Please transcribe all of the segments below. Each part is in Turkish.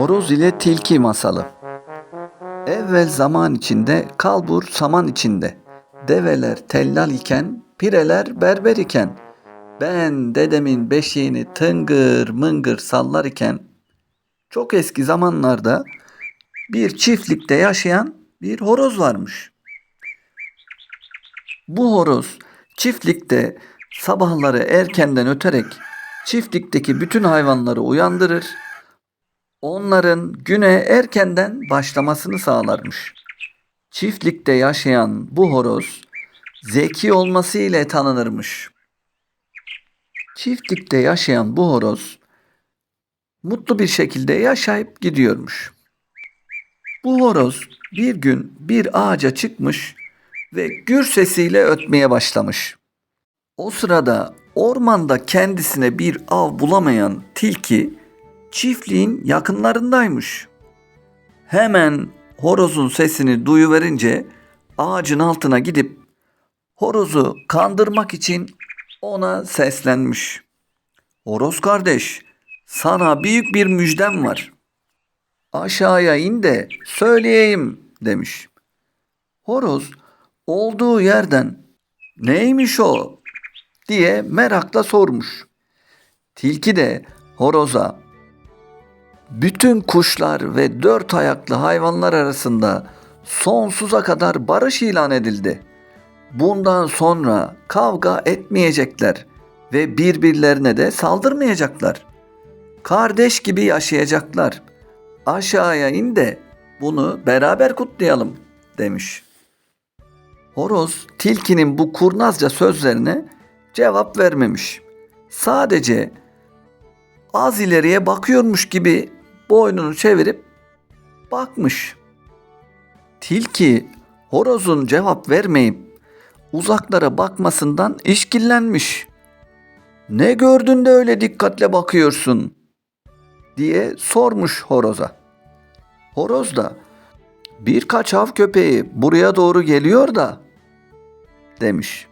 Horoz ile Tilki Masalı Evvel zaman içinde, kalbur saman içinde. Develer tellal iken, pireler berber iken. Ben dedemin beşiğini tıngır mıngır sallar iken, çok eski zamanlarda bir çiftlikte yaşayan bir horoz varmış. Bu horoz çiftlikte sabahları erkenden öterek çiftlikteki bütün hayvanları uyandırır, onların güne erkenden başlamasını sağlarmış. Çiftlikte yaşayan bu horoz zeki olması ile tanınırmış. Çiftlikte yaşayan bu horoz mutlu bir şekilde yaşayıp gidiyormuş. Bu horoz bir gün bir ağaca çıkmış ve gür sesiyle ötmeye başlamış. O sırada ormanda kendisine bir av bulamayan tilki çiftliğin yakınlarındaymış. Hemen horozun sesini duyuverince ağacın altına gidip horozu kandırmak için ona seslenmiş. Horoz kardeş, sana büyük bir müjdem var. Aşağıya in de söyleyeyim demiş. Horoz olduğu yerden neymiş o diye merakla sormuş. Tilki de horoza bütün kuşlar ve dört ayaklı hayvanlar arasında sonsuza kadar barış ilan edildi. Bundan sonra kavga etmeyecekler ve birbirlerine de saldırmayacaklar. Kardeş gibi yaşayacaklar. Aşağıya in de bunu beraber kutlayalım demiş. Horoz tilkinin bu kurnazca sözlerine cevap vermemiş. Sadece az ileriye bakıyormuş gibi boynunu çevirip bakmış. Tilki horozun cevap vermeyip uzaklara bakmasından işkillenmiş. Ne gördün de öyle dikkatle bakıyorsun diye sormuş horoza. Horoz da birkaç av köpeği buraya doğru geliyor da demiş.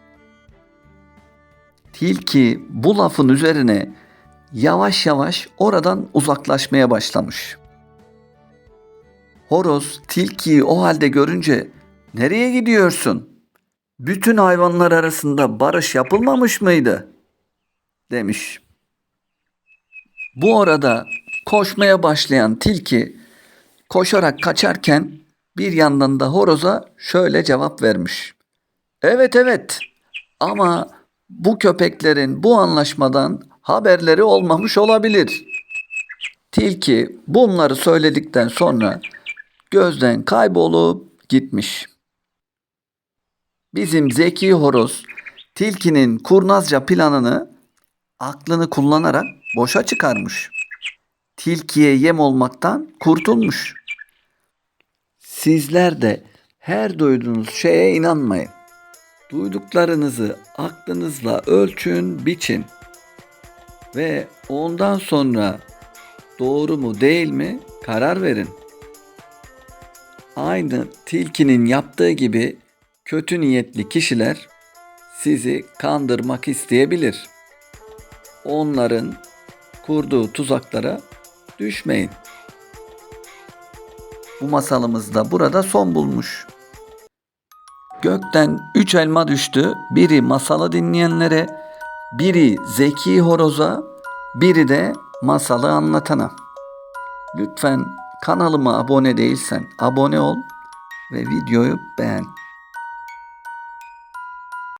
Tilki bu lafın üzerine yavaş yavaş oradan uzaklaşmaya başlamış. Horoz tilkiyi o halde görünce nereye gidiyorsun? Bütün hayvanlar arasında barış yapılmamış mıydı? demiş. Bu arada koşmaya başlayan tilki koşarak kaçarken bir yandan da horoza şöyle cevap vermiş. Evet evet ama bu köpeklerin bu anlaşmadan haberleri olmamış olabilir. Tilki bunları söyledikten sonra gözden kaybolup gitmiş. Bizim zeki horoz tilkinin kurnazca planını aklını kullanarak boşa çıkarmış. Tilkiye yem olmaktan kurtulmuş. Sizler de her duyduğunuz şeye inanmayın. Duyduklarınızı aklınızla ölçün, biçin ve ondan sonra doğru mu değil mi karar verin. Aynı tilkinin yaptığı gibi kötü niyetli kişiler sizi kandırmak isteyebilir. Onların kurduğu tuzaklara düşmeyin. Bu masalımız da burada son bulmuş. Gökten üç elma düştü. Biri masalı dinleyenlere, biri zeki horoza, biri de masalı anlatana. Lütfen kanalıma abone değilsen abone ol ve videoyu beğen.